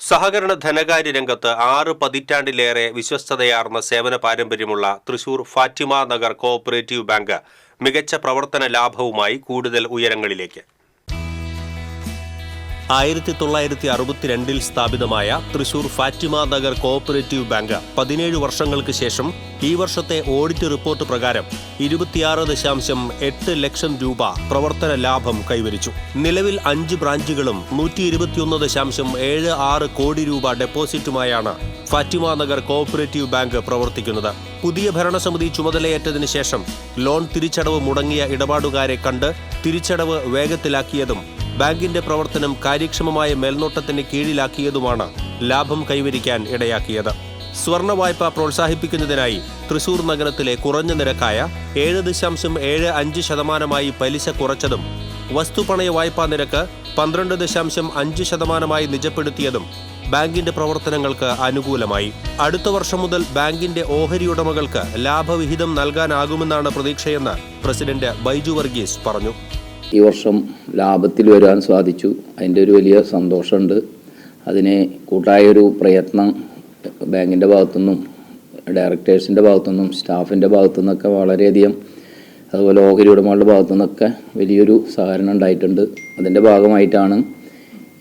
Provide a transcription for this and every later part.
സഹകരണ ധനകാര്യ രംഗത്ത് ആറ് പതിറ്റാണ്ടിലേറെ വിശ്വസ്തതയാർന്ന സേവന പാരമ്പര്യമുള്ള Thrissur Fatima Nagar cooperative bank മികച്ച പ്രവർത്തന ലാഭവുമായി കൂടുതൽ ഉയരങ്ങളിലേക്ക്. ആയിരത്തി തൊള്ളായിരത്തി അറുപത്തിരണ്ടിൽ സ്ഥാപിതമായ തൃശൂർ ഫാറ്റിമ നഗർ കോഓപ്പറേറ്റീവ് ബാങ്ക് പതിനേഴ് വർഷങ്ങൾക്ക് ശേഷം ഈ വർഷത്തെ ഓഡിറ്റ് റിപ്പോർട്ട് പ്രകാരം ഇരുപത്തിയാറ് ദശാംശം എട്ട് ലക്ഷം രൂപ പ്രവർത്തന ലാഭം കൈവരിച്ചു. നിലവിൽ അഞ്ച് ബ്രാഞ്ചുകളും നൂറ്റി ഇരുപത്തിയൊന്ന് ദശാംശം ഏഴ് ആറ് കോടി രൂപ ഡെപ്പോസിറ്റുമായാണ് ഫാറ്റിമ നഗർ കോഓപ്പറേറ്റീവ് ബാങ്ക് പ്രവർത്തിക്കുന്നത്. പുതിയ ഭരണസമിതി ചുമതലയേറ്റതിനു ശേഷം ലോൺ തിരിച്ചടവ് മുടങ്ങിയ ഇടപാടുകാരെ കണ്ട് തിരിച്ചടവ് വേഗത്തിലാക്കിയതും ബാങ്കിന്റെ പ്രവർത്തനം കാര്യക്ഷമമായ മേൽനോട്ടത്തിന് കീഴിലാക്കിയതുമാണ് ലാഭം കൈവരിക്കാൻ ഇടയാക്കിയത്. സ്വർണ വായ്പ പ്രോത്സാഹിപ്പിക്കുന്നതിനായി തൃശൂർ നഗരത്തിലെ കുറഞ്ഞ നിരക്കായ ഏഴ് ദശാംശം ഏഴ് അഞ്ച് ശതമാനമായി പലിശ കുറച്ചതും വസ്തുപണയ വായ്പാ നിരക്ക് പന്ത്രണ്ട് ദശാംശം അഞ്ച് ശതമാനമായി നിജപ്പെടുത്തിയതും ബാങ്കിന്റെ പ്രവർത്തനങ്ങൾക്ക് അനുകൂലമായി. അടുത്ത വർഷം മുതൽ ബാങ്കിന്റെ ഓഹരി ഉടമകൾക്ക് ലാഭവിഹിതം നൽകാനാകുമെന്നാണ് പ്രതീക്ഷയെന്ന് പ്രസിഡന്റ് ബൈജു വർഗീസ് പറഞ്ഞു. ഈ വർഷം ലാഭത്തിൽ വരാൻ സാധിച്ചു. അതിന്റെ ഒരു വലിയ സന്തോഷമുണ്ട്. അതിന് കൂട്ടായൊരു പ്രയത്നം ബാങ്കിന്റെ ഭാഗത്തുനിന്നും ഡയറക്ടേഴ്സിന്റെ ഭാഗത്തുനിന്നും സ്റ്റാഫിന്റെ ഭാഗത്തുനിന്നൊക്കെ വളരെയധികം അതുപോലെ ഓഹരി ഉടമകളുടെ ഭാഗത്തു നിന്നൊക്കെ വലിയൊരു സഹകരണം ഉണ്ടായിട്ടുണ്ട്. അതിന്റെ ഭാഗമായിട്ടാണ്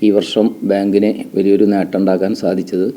ഈ വർഷം ബാങ്കിന് വലിയൊരു നേട്ടം ഉണ്ടാക്കാൻ സാധിച്ചത്.